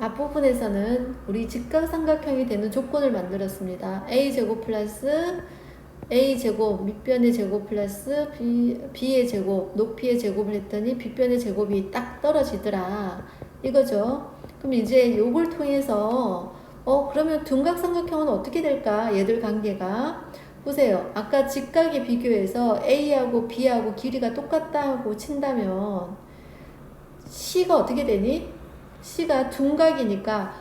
앞부분에서는 우리 직각삼각형이 되는 조건을 만들었습니다. a제곱 플러스 a제곱 밑변의 제곱 플러스 b, b의 제곱 높이의 제곱을 했더니 빗변의 제곱이 딱 떨어지더라 이거죠. 그럼 이제 요걸 통해서 어 그러면 둔각삼각형은 어떻게 될까? 얘들 관계가 보세요. 아까 직각에 비교해서 a하고 b하고 길이가 똑같다고 친다면 c가 어떻게 되니? C가 둔각이니까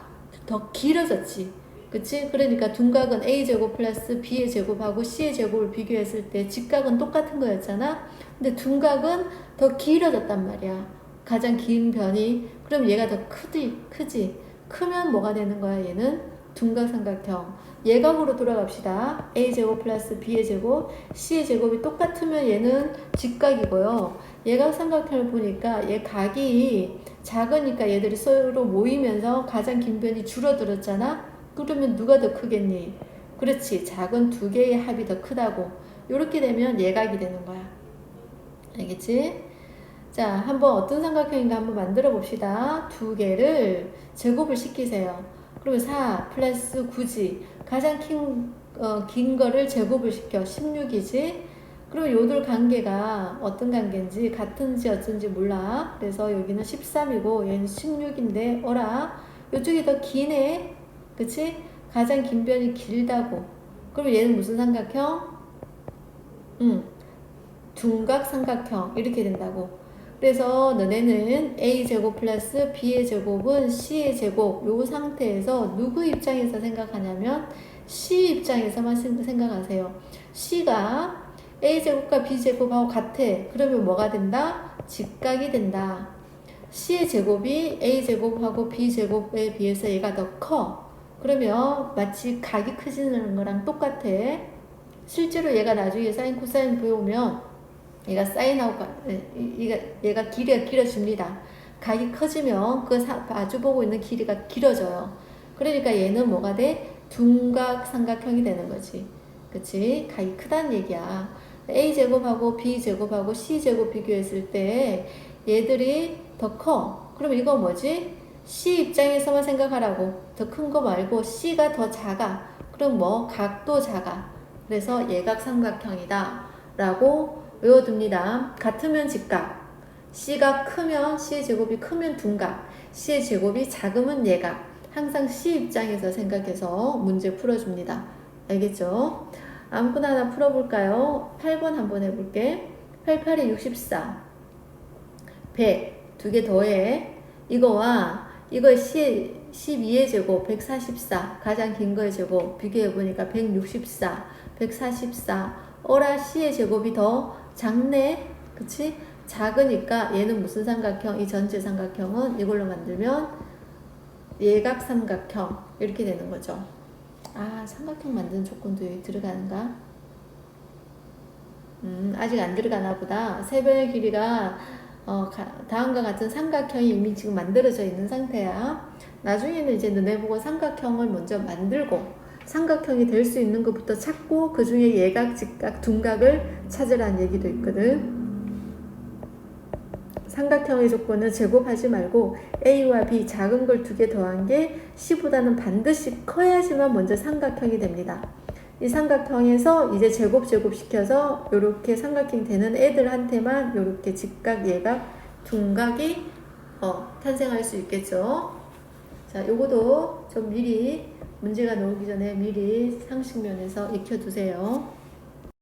더 길어졌지. 그치? 그러니까 둔각은 a제곱 플러스 b의 제곱하고 c의 제곱을 비교했을 때 직각은 똑같은 거였잖아? 근데 둔각은 더 길어졌단 말이야. 가장 긴 변이. 그럼 얘가 더 크지, 크지? 크면 뭐가 되는 거야, 얘는? 둔각삼각형. 예각으로 돌아갑시다. a제곱 플러스 b의 제곱, c의 제곱이 똑같으면 얘는 직각이고요. 예각 삼각형을 보니까 얘 각이 작으니까 얘들이 서로 모이면서 가장 긴 변이 줄어들었잖아? 그러면 누가 더 크겠니? 그렇지. 작은 두 개의 합이 더 크다고. 이렇게 되면 예각이 되는 거야. 알겠지? 자, 한번 어떤 삼각형인가 한번 만들어 봅시다. 두 개를 제곱을 시키세요. 그러면 4 플러스 9지. 가장 긴, 어, 긴 거를 제곱을 시켜. 16이지. 그러면 요들 관계가 어떤 관계인지 같은지 어쩐지 몰라. 그래서 여기는 13이고 얘는 16인데 어라. 요쪽이 더 기네. 그치? 가장 긴 변이 길다고. 그럼 얘는 무슨 삼각형? 응. 둔각 삼각형. 이렇게 된다고. 그래서 너네는 a제곱 플러스 b의 제곱은 c의 제곱 요 상태에서 누구 입장에서 생각하냐면 c 입장에서만 생각하세요. c가 a제곱과 b제곱하고 같아. 그러면 뭐가 된다? 직각이 된다. c의 제곱이 a제곱하고 b제곱에 비해서 얘가 더 커. 그러면 마치 각이 커지는 거랑 똑같아. 실제로 얘가 나중에 사인 코사인 보여오면 얘가 사인하고 얘가, 얘가 길이가 길어집니다. 각이 커지면 그 마주 보고 있는 길이가 길어져요. 그러니까 얘는 뭐가 돼? 둔각 삼각형이 되는 거지. 그치? 각이 크다는 얘기야. a제곱하고 b제곱하고 c제곱 비교했을 때 얘들이 더 커. 그럼 이거 뭐지? C 입장에서만 생각하라고. 더 큰 거 말고 C가 더 작아. 그럼 뭐 각도 작아. 그래서 예각 삼각형이다. 라고 외워둡니다. 같으면 직각. C가 크면 C의 제곱이 크면 둔각. C의 제곱이 작으면 예각. 항상 C 입장에서 생각해서 문제 풀어줍니다. 알겠죠? 아무거나 하나 풀어볼까요? 8번 한번 해볼게. 88에 64. 100. 두 개 더해. 이거와 이거 10, 12의 제곱 144 가장 긴 거의 제곱 비교해 보니까 164 144 어라 C의 제곱이 더 작네 그치? 작으니까 얘는 무슨 삼각형? 이 전체 삼각형은 이걸로 만들면 예각 삼각형 이렇게 되는 거죠 아 삼각형 만드는 조건도 들어가는가? 음 아직 안 들어가나 보다 세변의 길이가 어, 다음과 같은 삼각형이 이미 지금 만들어져 있는 상태야. 나중에는 이제 너네 보고 삼각형을 먼저 만들고 삼각형이 될 수 있는 것부터 찾고 그 중에 예각, 직각, 둔각을 찾으라는 얘기도 있거든. 삼각형의 조건은 제곱하지 말고 A와 B 작은 걸 두 개 더한 게 C보다는 반드시 커야지만 먼저 삼각형이 됩니다. 이 삼각형에서 이제 제곱 제곱 시켜서 이렇게 삼각형 되는 애들한테만 이렇게 직각, 예각, 둔각이 어, 탄생할 수 있겠죠. 자, 요거도 좀 미리 문제가 나오기 전에 미리 상식면에서 익혀두세요.